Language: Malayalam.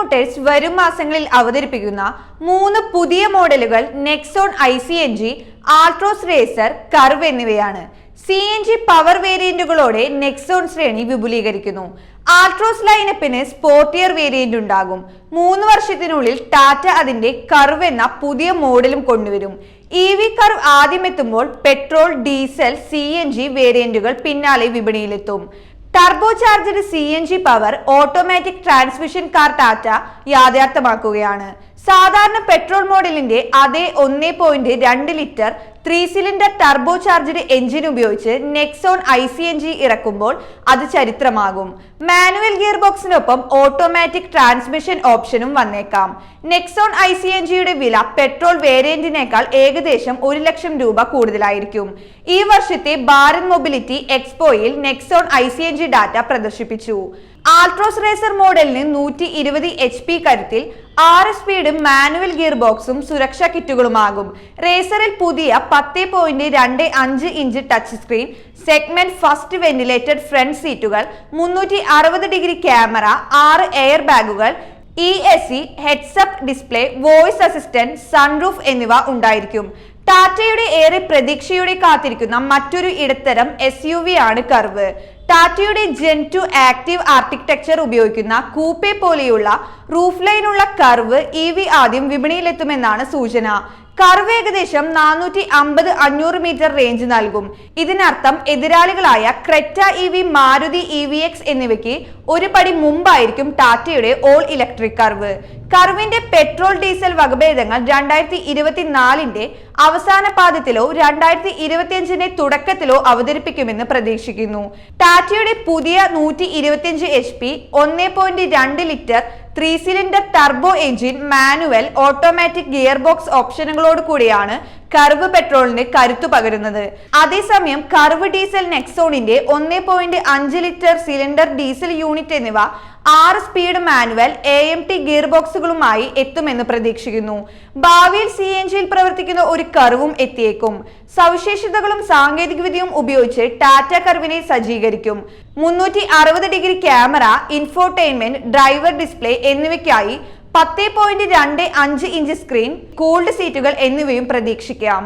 മോട്ടോഴ്സ് വരും മാസങ്ങളിൽ അവതരിപ്പിക്കുന്ന മൂന്ന് പുതിയ മോഡലുകൾ Nexon i C N G Altroz racer Curvv എന്നിവയാണ്. സി എൻ ജി പവർ വേരിയന്റുകളോടെ നെക്സോൺ ശ്രേണി വിപുലീകരിക്കുന്നു. ആൾട്രോസ് ലൈനപ്പിന് സ്പോർട്ടിയർ വേരിയന്റ് ഉണ്ടാകും. മൂന്ന് വർഷത്തിനുള്ളിൽ ടാറ്റ അതിന്റെ കർവ് എന്ന പുതിയ മോഡലും കൊണ്ടുവരും. E V curve ആദ്യമെത്തുമ്പോൾ petrol diesel C N G വേരിയന്റുകൾ പിന്നാലെ വിപണിയിലെത്തും. Turbo charged C N G power automatic transmission car Tata യാഥാർത്ഥ്യമാക്കുകയാണ്. സാധാരണ പെട്രോൾ മോഡലിന്റെ അതേ ഒന്നേ പോയിന്റ് രണ്ട് litre three cylinder turbo charged engine ഉപയോഗിച്ച് Nexon i C N G ഇറക്കുമ്പോൾ അത് ചരിത്രമാകും. മാനുവൽ ഗിയർ ബോക്സിനൊപ്പം ഓട്ടോമാറ്റിക് ട്രാൻസ്മിഷൻ ഓപ്ഷനും വന്നേക്കാം നെക്സോൺ ഐ സി എൻ ജിയുടെ വില പെട്രോൾ വേരിയന്റിനേക്കാൾ ഏകദേശം ഒരു ലക്ഷം രൂപ കൂടുതലായിരിക്കും. ഈ വർഷത്തെ Bharat mobility എക്സ്പോയിൽ Nexon i C N G data പ്രദർശിപ്പിച്ചു. ആൾട്രോസ് റേസർ മോഡലിന് നൂറ്റി ഇരുപത് എച്ച് പി കരുത്തിൽ ആറ് സ്പീഡും മാനുവൽ ഗിയർ ബോക്സും സുരക്ഷാ കിറ്റുകളുമാകും. റേസറിൽ പുതിയ പത്ത് പോയിന്റ് രണ്ട് അഞ്ച് inch touch screen segment first ventilated front സീറ്റുകൾ മുന്നൂറ്റി അറുപത് ഡിഗ്രി ക്യാമറ ആറ് എയർ ബാഗുകൾ E S C heads up display voice assistant sunroof എന്നിവ ഉണ്ടായിരിക്കും. ടാറ്റയുടെ ഏറെ പ്രതീക്ഷയോടെ കാത്തിരിക്കുന്ന മറ്റൊരു ഇടത്തരം എസ് യു വി ആണ് കർവ്. ടാറ്റയുടെ ജെൻ ടു ആക്റ്റീവ് ആർക്കിടെക്ചർ ഉപയോഗിക്കുന്ന കൂപ്പെ പോലെയുള്ള റൂഫ് ലൈനുള്ള കർവ് ഇ വി ആദ്യം വിപണിയിലെത്തുമെന്നാണ് സൂചന. കർവ് ഏകദേശം നാനൂറ്റി അമ്പത് അഞ്ഞൂറ് മീറ്റർ റേഞ്ച് നൽകും. ഇതിനർത്ഥം എതിരാളികളായ Creta E V Maruti E V X എന്നിവയ്ക്ക് ഒരു പടി മുമ്പായിരിക്കും ടാറ്റയുടെ ഓൾ ഇലക്ട്രിക് കർവ് കർവിന്റെ പെട്രോൾ ഡീസൽ വകഭേദങ്ങൾ രണ്ടായിരത്തി ഇരുപത്തിനാലിന്റെ അവസാന പാദത്തിലോ രണ്ടായിരത്തി ഇരുപത്തിയഞ്ചിന്റെ തുടക്കത്തിലോ അവതരിപ്പിക്കുമെന്ന് പ്രതീക്ഷിക്കുന്നു. ടാറ്റയുടെ പുതിയ നൂറ്റി ഇരുപത്തിയഞ്ച് എച്ച് പി ഒന്നേ പോയിന്റ് രണ്ട് litre three cylinder turbo engine manual automatic gear box ഓപ്ഷനുകളോട് കൂടിയാണ് കർവ് പെട്രോളിന് കരുത്തു പകരുന്നത്. അതേസമയം കർവ് ഡീസൽ നെക്സോണിന്റെ ഒന്ന് പോയിന്റ് അഞ്ച് ലിറ്റർ സിലിണ്ടർ ഡീസൽ യൂണിറ്റ് എന്നിവ ആറ് speed manual A M T gear ബോക്സുകളുമായി എത്തുമെന്ന് പ്രതീക്ഷിക്കുന്നു. ഭാവിയിൽ സി എൻ ജിയിൽ പ്രവർത്തിക്കുന്ന ഒരു കർവും എത്തിയേക്കും. സവിശേഷതകളും സാങ്കേതികവിദ്യയും ഉപയോഗിച്ച് ടാറ്റ കർവിനെ സജ്ജീകരിക്കും. മുന്നൂറ്റി അറുപത് degree camera infotainment driver display എന്നിവയ്ക്കായി പത്ത് പോയിന്റ് രണ്ട് അഞ്ച് ഇഞ്ച് സ്ക്രീൻ കൂൾഡ് സീറ്റുകൾ എന്നിവയും പ്രതീക്ഷിക്കാം.